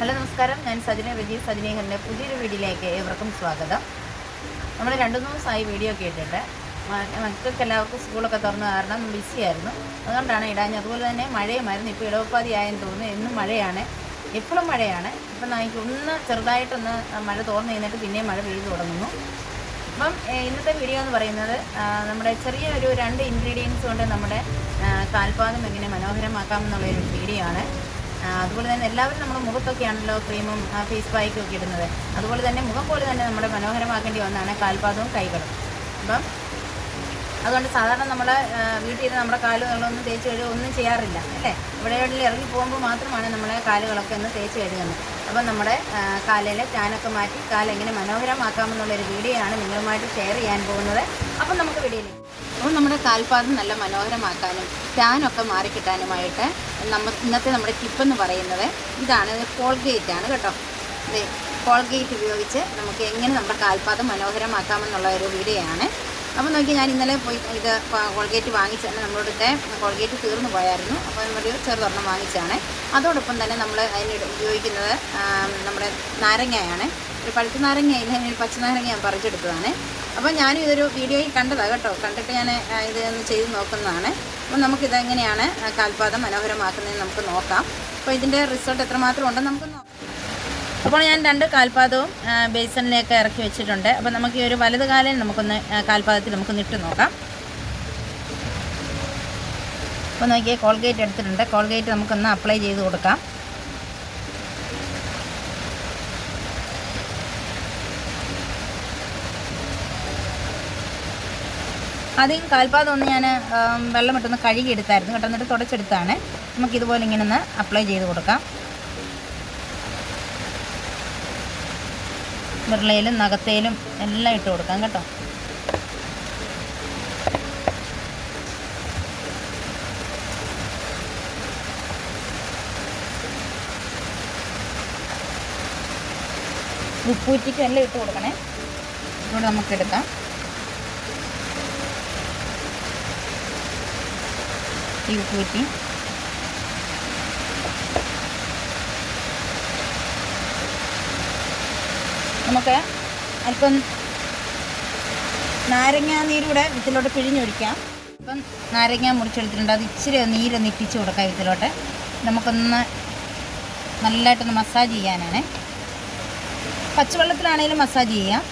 Hello നമസ്കാരം. ഞാൻ സജന വിജയ് സജനീകരന്റെ പുതിയൊരു വീഡിയോയിലേക്ക് ഏവർക്കും സ്വാഗതം. നമ്മൾ രണ്ടു മൂന്ന് ദിവസമായി വീഡിയോ ഒക്കെ ഇട്ടിട്ട് മക്കൾക്ക് എല്ലാവർക്കും സ്കൂളൊക്കെ തുറന്നു കാരണം ബിസി ആയിരുന്നു. അതുകൊണ്ടാണ് ഇടാഞ്ഞ് അതുപോലെ തന്നെ മഴയുമായിരുന്നു. ഇപ്പോൾ ഇടവപ്പാതി ആയെന്ന് തോന്നുന്നു. എന്നും മഴയാണ്. എപ്പോഴും മഴയാണ്. ഇപ്പം എനിക്ക് ഒന്ന് ചെറുതായിട്ടൊന്ന് മഴ തോർന്നു കഴിഞ്ഞിട്ട് പിന്നെയും മഴ പെയ്തു തുടങ്ങുന്നു. അപ്പം ഇന്നത്തെ വീഡിയോ എന്ന് പറയുന്നത് നമ്മുടെ ചെറിയ ഒരു രണ്ട് ഇൻഗ്രീഡിയൻസ് കൊണ്ട് നമ്മുടെ കാൽപാദം എങ്ങനെ മനോഹരമാക്കാമെന്നുള്ളൊരു വീഡിയോ ആണ്. അതുപോലെ തന്നെ എല്ലാവരും നമ്മുടെ മുഖത്തൊക്കെയാണല്ലോ ക്രീമും ഫേസ് പായ്ക്കും ഒക്കെ ഇടുന്നത്. അതുപോലെ തന്നെ മുഖം പോലെ തന്നെ നമ്മുടെ മനോഹരമാക്കേണ്ടി ഒന്നാണ് കാൽപാദവും കൈകളും. അപ്പം അതുകൊണ്ട് സാധാരണ നമ്മൾ വീട്ടിൽ ഇരുന്ന് നമ്മുടെ കാലുകളൊന്നും തേച്ച് കഴുകുക ഒന്നും ചെയ്യാറില്ല അല്ലേ? ഇവിടെ ഇറങ്ങി പോകുമ്പോൾ മാത്രമാണ് നമ്മളെ കാലുകളൊക്കെ ഒന്ന് തേച്ച് കഴുകുന്നത്. അപ്പം നമ്മുടെ കാലിലെ ടാനൊക്കെ മാറ്റി കാലെങ്ങനെ മനോഹരമാക്കാമെന്നുള്ളൊരു വീഡിയോ ആണ് നിങ്ങളുമായിട്ട് ഷെയർ ചെയ്യാൻ പോകുന്നത്. അപ്പം നമുക്ക് വീഡിയോയിലേക്ക് നമ്മുടെ കാൽപാദം നല്ല മനോഹരമാക്കാനും ടാനൊക്കെ മാറിക്കിട്ടാനുമായിട്ട് നമ്മൾ ഇന്നത്തെ നമ്മുടെ ടിപ്പെന്ന് പറയുന്നത് ഇതാണ് കോൾഗേറ്റ് ആണ് കേട്ടോ. അതെ കോൾഗേറ്റ് ഉപയോഗിച്ച് നമുക്ക് എങ്ങനെ നമ്മുടെ കാൽപാദം മനോഹരമാക്കാമെന്നുള്ള ഒരു വീഡിയോയാണ് അപ്പോൾ നോക്കി ഞാൻ ഇന്നലെ പോയി ഇത് കോൾഗേറ്റ് വാങ്ങിച്ചാണ് നമ്മളിവിടുത്തെ കോൾഗേറ്റ് തീർന്നു പോയായിരുന്നു. അപ്പോൾ ഒരു ചെറുതൊരെണ്ണം വാങ്ങിച്ചാണ് അതോടൊപ്പം തന്നെ നമ്മൾ അതിന് ഉപയോഗിക്കുന്നത് നമ്മുടെ നാരങ്ങയാണ്. ഒരു പഴുത്ത നാരങ്ങയില്ല ഒരു പച്ച നാരങ്ങ ഞാൻ പറിച്ചെടുത്തതാണ്. അപ്പോൾ ഞാനും ഇതൊരു വീഡിയോയിൽ കണ്ടതാണ് കേട്ടോ. കണ്ടിട്ട് ഞാൻ ഇത് ഒന്ന് ചെയ്ത് നോക്കുന്നതാണ്. അപ്പോൾ നമുക്കിതെങ്ങനെയാണ് കാൽപാദം മനോഹരമാക്കുന്നതെന്ന് നമുക്ക് നോക്കാം. അപ്പോൾ ഇതിന്റെ റിസൾട്ട് എത്രമാത്രം ഉണ്ടെന്ന് നമുക്ക് നോക്കാം അപ്പോൾ ഞാൻ രണ്ട് കാൽപാദവും ബേസണിലേക്ക് ഇറക്കി വെച്ചിട്ടുണ്ട്. അപ്പോൾ നമുക്ക് ഈ ഒരു വലത് കാലം നമുക്കൊന്ന് കാൽപാദത്തിൽ നമുക്കൊന്ന് ഇട്ട് നോക്കാം. അപ്പോൾ നോക്കിയാൽ കോൾഗേറ്റ് എടുത്തിട്ടുണ്ട്. കോൾഗേറ്റ് നമുക്കൊന്ന് അപ്ലൈ ചെയ്ത് കൊടുക്കാം. ആദ്യം കാൽപാദം ഞാൻ വെള്ളം ഇട്ടൊന്ന് കഴുകിയെടുത്തായിരുന്നു. കേട്ടോ എന്നിട്ട് തുടച്ചെടുത്താണ്. നമുക്കിതുപോലെ ഇങ്ങനെ ഒന്ന് അപ്ലൈ ചെയ്ത് കൊടുക്കാം. വിരളയിലും നഖത്തേലും എല്ലാം ഇട്ട് കൊടുക്കാം കേട്ടോ. ഉപ്പൂറ്റിക്കും എല്ലാം ഇട്ട് കൊടുക്കണേ. ഇവിടെ നമുക്ക് ഈ ഉപ്പൂറ്റി നമുക്ക് അല്പം നാരങ്ങ നീരൂടെ വിത്തിലോട്ട് പിഴിഞ്ഞൊഴിക്കാം ഇപ്പം നാരങ്ങ മുറിച്ചെടുത്തിട്ടുണ്ട്. അത് ഇച്ചിരി നീര് ഇറ്റിച്ച് കൊടുക്കാം വിത്തിലോട്ട്. നമുക്കൊന്ന് നല്ലതായിട്ടൊന്ന് മസാജ് ചെയ്യാനാണ്. പച്ചവെള്ളത്തിലാണെങ്കിലും മസാജ് ചെയ്യാം.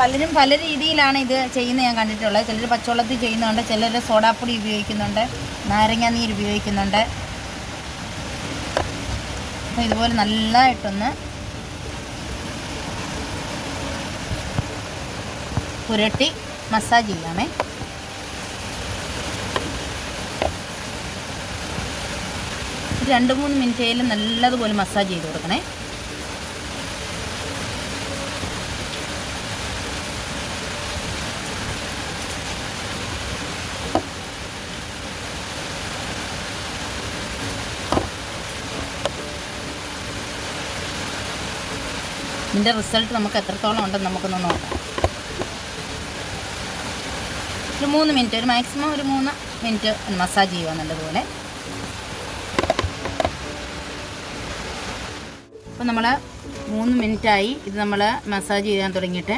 പലരും പല രീതിയിലാണ് ഇത് ചെയ്യുന്നത് ഞാൻ കണ്ടിട്ടുള്ളത്. ചിലർ പച്ചവെള്ളത്തിൽ ചെയ്യുന്നുണ്ട് ചിലർ സോഡാപ്പൊടി ഉപയോഗിക്കുന്നുണ്ട് നാരങ്ങ നീര് ഉപയോഗിക്കുന്നുണ്ട്. അപ്പോൾ ഇതുപോലെ നല്ലതായിട്ടൊന്ന് പുരട്ടി മസാജ് ചെയ്യാമേ. രണ്ട് മൂന്ന് മിനിറ്റേലും നല്ലതുപോലെ മസാജ് ചെയ്ത് കൊടുക്കണേ. ഇതിന്റെ റിസൾട്ട് നമുക്ക് എത്രത്തോളം ഉണ്ടെന്ന് നമുക്കൊന്ന് നോക്കാം. ഒരു മൂന്ന് മിനിറ്റ് ഒരു മാക്സിമം ഒരു മൂന്ന് മിനിറ്റ് മസാജ് ചെയ്യുക നല്ലതുപോലെ. അപ്പോൾ നമ്മൾ മൂന്ന് മിനിറ്റായി ഇത് നമ്മൾ മസാജ് ചെയ്യാൻ തുടങ്ങിയിട്ട്.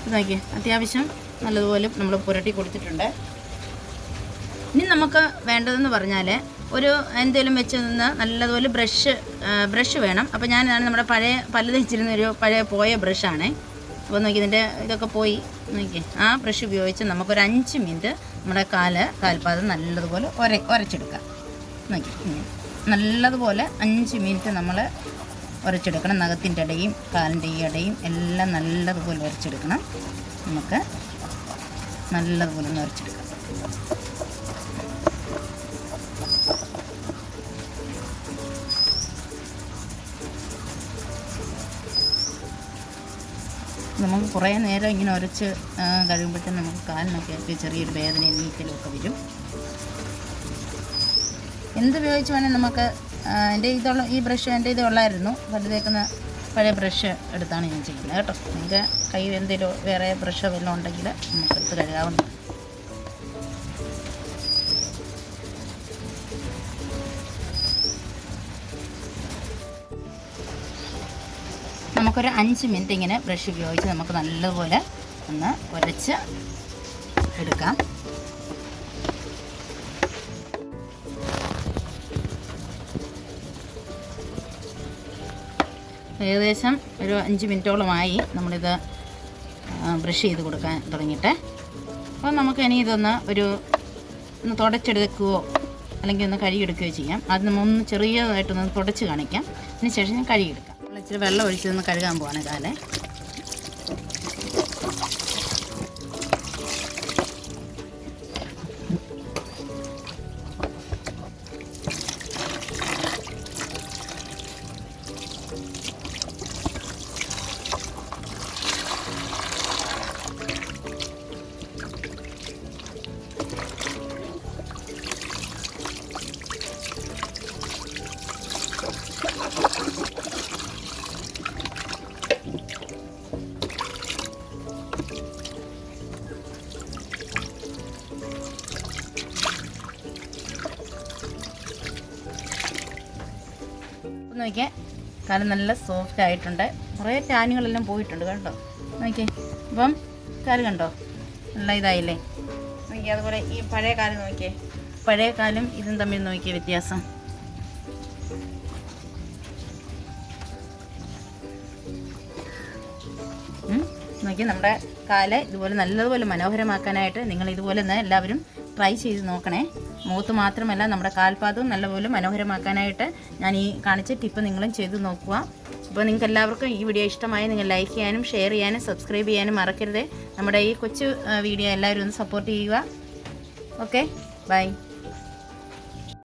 ഇത് നോക്കിയേ അത്യാവശ്യം നല്ലതുപോലെ നമ്മൾ പുരട്ടി കൊടുത്തിട്ടുണ്ട്. ഇനി നമുക്ക് വേണ്ടതെന്ന് പറഞ്ഞാൽ ഒരു എന്തെങ്കിലും വെച്ച് നിന്ന് നല്ലതുപോലെ ബ്രഷ് ബ്രഷ് വേണം. അപ്പോൾ ഞാനാണ് നമ്മുടെ പഴയ പല്ല് തേച്ചിരുന്ന ഒരു പഴയ പോയ ബ്രഷാണേ അപ്പോൾ നോക്കി ഇതിന്റെ ഇതൊക്കെ പോയി. നോക്കി. ആ ബ്രഷ് ഉപയോഗിച്ച് നമുക്കൊരു അഞ്ച് മിനിറ്റ് നമ്മുടെ കാൽ കാൽപാദം നല്ലതുപോലെ ഒര ഉരച്ചെടുക്കാം നോക്കി. നല്ലതുപോലെ അഞ്ച് മിനിറ്റ് നമ്മൾ ഉരച്ചെടുക്കണം നഖത്തിന്റെ ഇടയും കാലിന്റെ ഈ ഇടയും എല്ലാം നല്ലതുപോലെ ഉരച്ചെടുക്കണം നമുക്ക് നല്ലതുപോലെ ഒന്ന് ഉരച്ചെടുക്കാം നമുക്ക് കുറേ നേരം ഇങ്ങനെ ഉരച്ച് കഴിയുമ്പോഴത്തേന് നമുക്ക് കാലിനൊക്കെ ചെറിയൊരു വേദനയും നീറ്റലും ഒക്കെ വരും. എന്ത് ഉപയോഗിച്ച് വേണേൽ നമുക്ക് എന്റെ ഇതുള്ള ഈ ബ്രഷ് എന്റെ ഇത് ഉള്ളായിരുന്നു. പല്ല് തേക്കുന്ന പഴയ ബ്രഷ് എടുത്താണ് ഞാൻ ചെയ്യുന്നത് കേട്ടോ. നിങ്ങൾക്ക് കയ്യിൽ എന്തെങ്കിലും വേറെ ബ്രഷോ വല്ലതും ഉണ്ടെങ്കിൽ നമുക്ക് എടുത്ത് കഴുകാവുന്നതാണ്. നമുക്കൊരു അഞ്ച് മിനിറ്റ് ഇങ്ങനെ ബ്രഷ് ഉപയോഗിച്ച് നമുക്ക് നല്ലപോലെ ഒന്ന് ഉരച്ച് എടുക്കാം. ഏകദേശം ഒരു അഞ്ച് മിനിറ്റോളമായി നമ്മളിത് ബ്രഷ് ചെയ്ത് കൊടുക്കാൻ തുടങ്ങിയിട്ട്. അപ്പോൾ നമുക്ക് ഇനി ഇതൊന്ന് ഒരു ഒന്ന് തുടച്ചെടുക്കുകയോ അല്ലെങ്കിൽ ഒന്ന് കഴുകിയെടുക്കുകയോ ചെയ്യാം. അത് നമ്മൾ ഒന്ന് ചെറിയതായിട്ടൊന്ന് തുടച്ച് കാണിക്കാം. അതിന് ശേഷം ഞാൻ കഴുകിയെടുക്കാം. ഇച്ചിരി വെള്ളം ഒഴിച്ചൊന്ന് കഴുകാൻ പോവാണ് കാലേ ഒന്ന് നോക്കിയേ. കാലം നല്ല സോഫ്റ്റ് ആയിട്ടുണ്ട്. കുറേ ടാനുകളെല്ലാം പോയിട്ടുണ്ട് കേട്ടോ നോക്കിയേ. അപ്പം കാൽ കണ്ടോ? നല്ല ഇതായില്ലേ? നോക്കി അതുപോലെ ഈ പഴയ കാലം നോക്കിയേ. പഴയ കാലം ഇതും തമ്മിൽ നോക്കിയ വ്യത്യാസം. നോക്കി നമ്മുടെ കാൽ ഇതുപോലെ നല്ലതുപോലെ മനോഹരമാക്കാനായിട്ട് നിങ്ങൾ ഇതുപോലെ തന്നെ എല്ലാവരും ട്രൈ ചെയ്ത് നോക്കണേ. മുഖത്ത് മാത്രമല്ല നമ്മുടെ കാൽപാദവും നല്ലപോലെ മനോഹരമാക്കാനായിട്ട് ഞാൻ ഈ കാണിച്ച ടിപ്പ് നിങ്ങളും ചെയ്ത് നോക്കുക. അപ്പോൾ നിങ്ങൾക്ക് എല്ലാവർക്കും ഈ വീഡിയോ ഇഷ്ടമായി നിങ്ങൾ ലൈക്ക് ചെയ്യാനും ഷെയർ ചെയ്യാനും സബ്സ്ക്രൈബ് ചെയ്യാനും മറക്കരുത്. നമ്മുടെ ഈ കൊച്ചു വീഡിയോ എല്ലാവരും ഒന്ന് സപ്പോർട്ട് ചെയ്യുക. ഓക്കെ? ബൈ.